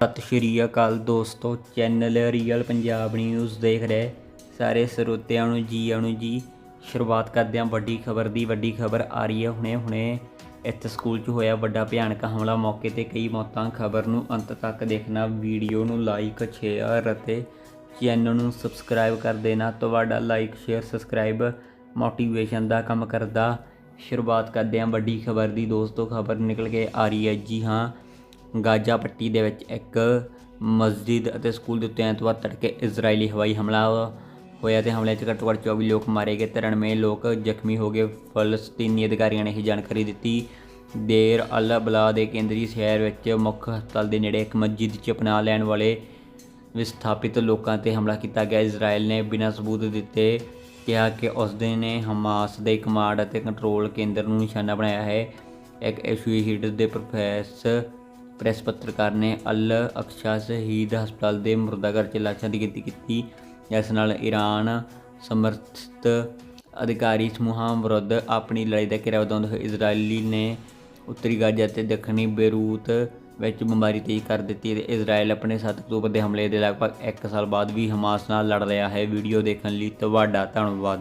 ਸਤਿ ਸ਼੍ਰੀ ਅਕਾਲ ਦੋਸਤੋ, channel real Punjab news ਦੇਖ ਰਹੇ ਸਾਰੇ ਸਰੋਤਿਆਂ ਨੂੰ ਜੀ ਆਣੂ ਜੀ। ਸ਼ੁਰੂਆਤ ਕਰਦੇ ਹਾਂ ਵੱਡੀ ਖਬਰ ਦੀ। ਵੱਡੀ ਖਬਰ ਆ ਰਹੀ ਹੈ ਹੁਣੇ ਹੁਣੇ। ਇੱਥੇ ਸਕੂਲ 'ਚ ਹੋਇਆ ਵੱਡਾ ਭਿਆਨਕ ਹਮਲਾ। ਮੌਕੇ ਤੇ ਕਈ ਮੌਤਾਂ। ਖਬਰ ਨੂੰ ਅੰਤ ਤੱਕ ਦੇਖਣਾ, ਵੀਡੀਓ ਨੂੰ ਲਾਈਕ, ਸ਼ੇਅਰ ਅਤੇ ਚੈਨਲ ਨੂੰ ਸਬਸਕ੍ਰਾਈਬ ਕਰ ਦੇਣਾ। ਤੁਹਾਡਾ ਲਾਈਕ, ਸ਼ੇਅਰ, ਸਬਸਕ੍ਰਾਈਬ ਮੋਟੀਵੇਸ਼ਨ ਦਾ ਕੰਮ ਕਰਦਾ। ਸ਼ੁਰੂਆਤ ਕਰਦੇ ਹਾਂ ਵੱਡੀ ਖਬਰ ਦੀ। ਦੋਸਤੋ, ਖਬਰ ਨਿਕਲ ਕੇ ਆ ਰਹੀ ਹੈ। ਜੀ ਹਾਂ ਗਾਜ਼ਾ ਪੱਟੀ ਦੇ ਵਿੱਚ ਇੱਕ ਮਸਜਿਦ ਅਤੇ ਸਕੂਲ ਦੇ ਉੱਤੇ ਐਤਵਾਰ ਤੜਕੇ ਇਜ਼ਰਾਈਲੀ ਹਵਾਈ ਹਮਲਾ ਹੋਇਆ ਤੇ ਹਮਲੇ 'ਚ ਘੱਟੋ ਘੱਟ 24 ਲੋਕ ਮਾਰੇ ਗਏ 93 ਲੋਕ ਜ਼ਖਮੀ ਹੋ ਗਏ। ਫਲਸਤੀਨੀ ਅਧਿਕਾਰੀਆਂ ਨੇ ਇਹ ਜਾਣਕਾਰੀ ਦਿੱਤੀ। ਦੇਰ ਅਲ ਬਲਾ ਦੇ ਕੇਂਦਰੀ ਸ਼ਹਿਰ ਵਿੱਚ ਮੁੱਖ ਹਸਪਤਾਲ ਦੇ ਨੇੜੇ ਇੱਕ ਮਸਜਿਦ 'ਚ ਪਨਾਹ ਲੈਣ ਵਾਲੇ ਵਿਸਥਾਪਿਤ ਲੋਕਾਂ ਤੇ ਹਮਲਾ ਕੀਤਾ ਗਿਆ। ਇਜ਼ਰਾਈਲ ਨੇ ਬਿਨਾਂ ਸਬੂਤ ਦਿੱਤੇ ਕਿਹਾ ਕਿ ਉਸ ਦੇ ਨੇ ਹਮਾਸ ਦੇ ਕਮਾਂਡ ਅਤੇ ਕੰਟਰੋਲ ਕੇਂਦਰ ਨੂੰ ਨਿਸ਼ਾਨਾ ਬਣਾਇਆ ਹੈ। ਇੱਕ ਐਸੋਸੀਏਟਡ ਦੇ ਪ੍ਰੋਫੈਸਰ ਪ੍ਰੈਸ ਪੱਤਰਕਾਰ ਨੇ ਅਲ ਅਕਸ਼ਾ ਸ਼ਹੀਦ ਹਸਪਤਾਲ ਦੇ ਮੁਰਦਾਘਰ 'ਚ ਲਾਸ਼ਾਂ ਦੀ ਗਿਣਤੀ ਕੀਤੀ। ਜਿਸ ਨਾਲ ਈਰਾਨ ਸਮਰਥਿਤ ਅਧਿਕਾਰੀ ਸਮੂਹਾਂ ਵਿਰੁੱਧ ਆਪਣੀ ਲੜਾਈ ਦਾ ਘੇਰਾ ਵਧਾਉਂਦੇ ਹੋਏ ਇਜ਼ਰਾਈਲੀ ਨੇ ਉੱਤਰੀ ਗਾਜ਼ਾ ਅਤੇ ਦੱਖਣੀ ਬੇਰੂਤ ਵਿੱਚ ਬੰਬਾਰੀ ਤੇਜ਼ ਕਰ ਦਿੱਤੀ ਤੇ ਇਜ਼ਰਾਈਲ ਆਪਣੇ 7 ਅਕਤੂਬਰ ਦੇ ਹਮਲੇ ਦੇ ਲਗਭਗ 1 ਸਾਲ ਬਾਅਦ ਵੀ ਹਮਾਸ ਨਾਲ ਲੜ ਰਿਹਾ ਹੈ। ਵੀਡੀਓ ਦੇਖਣ ਲਈ ਤੁਹਾਡਾ ਧੰਨਵਾਦ।